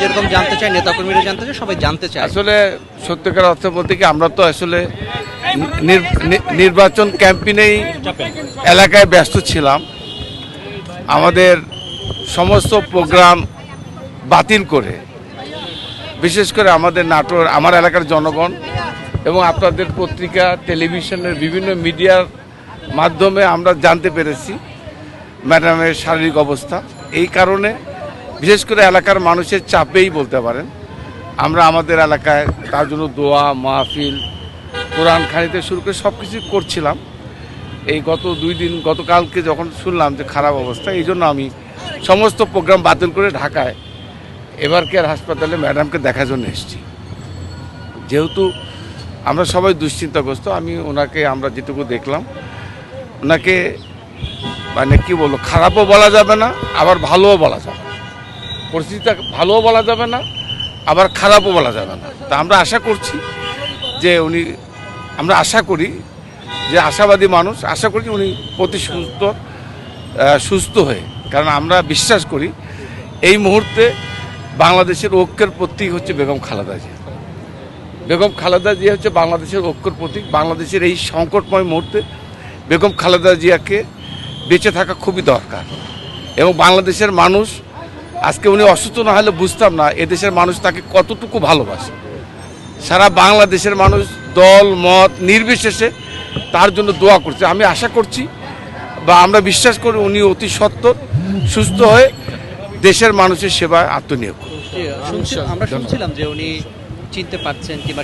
যেরকম জানতে চায়, নেতাকর্মীরা জানতে চায়, সবাই জানতে চায়। আসলে সত্যিকার অর্থ বলতে কি, আমরা তো আসলে নির্বাচন ক্যাম্পেইনেই এলাকায় ব্যস্ত ছিলাম। আমাদের সমস্ত প্রোগ্রাম বাতিল করে, বিশেষ করে আমাদের নাটোর, আমার এলাকার জনগণ এবং আপনাদের পত্রিকা, টেলিভিশনের বিভিন্ন মিডিয়ার মাধ্যমে আমরা জানতে পেরেছি ম্যাডামের শারীরিক অবস্থা। এই কারণে বিশেষ করে এলাকার মানুষের চাপেই বলতে পারেন। আমরা আমাদের এলাকায় তার জন্য দোয়া, মাহফিল, কোরআন খানিতে শুরু করে সব কিছু করছিলাম। এই গত দুই দিন, গতকালকে যখন শুনলাম যে খারাপ অবস্থা, এই জন্য আমি সমস্ত প্রোগ্রাম বাতিল করে ঢাকায় এবার কেয়ার হাসপাতালে ম্যাডামকে দেখার জন্য এসেছি। যেহেতু আমরা সবাই দুশ্চিন্তাগ্রস্ত, আমি ওনাকে আমরা যেটুকু দেখলাম, ওনাকে মানে কি বলব, খারাপও বলা যাবে না, আবার ভালোও বলা যাবে পরিস্থিতিটা ভালোও বলা যাবে না, আবার খারাপও বলা যাবে না। তা আমরা আশা করছি যে উনি, আমরা আশা করি যে আশাবাদী মানুষ, আশা করি উনি প্রতি সুস্থ সুস্থ হয়ে, কারণ আমরা বিশ্বাস করি এই মুহূর্তে বাংলাদেশের ঐক্যের প্রতীক হচ্ছে বেগম খালেদা জিয়া। বেগম খালেদা জিয়া হচ্ছে বাংলাদেশের ঐক্যর প্রতীক, বাংলাদেশের এই সংকটময় মুহূর্তে বেগম খালেদা জিয়াকে বেঁচে থাকা খুবই দরকার এবং বাংলাদেশের মানুষ আজকে উনি অসুস্থ না হলে বুঝতাম না, এদেশের মানুষ তাকে কতটুকু ভালোবাসে সারা বাংলাদেশের মানুষ দল, মত নির্বিশেষে তার জন্য দোয়া করছে আমি আশা করছি বা আমরা বিশ্বাস করি উনি অতি সত্য সুস্থ হয়ে দেশের মানুষের সেবায় আত্মনিয়োগ। আমরা শুনছিলাম যে উনি চিনতে পারছেন কিংবা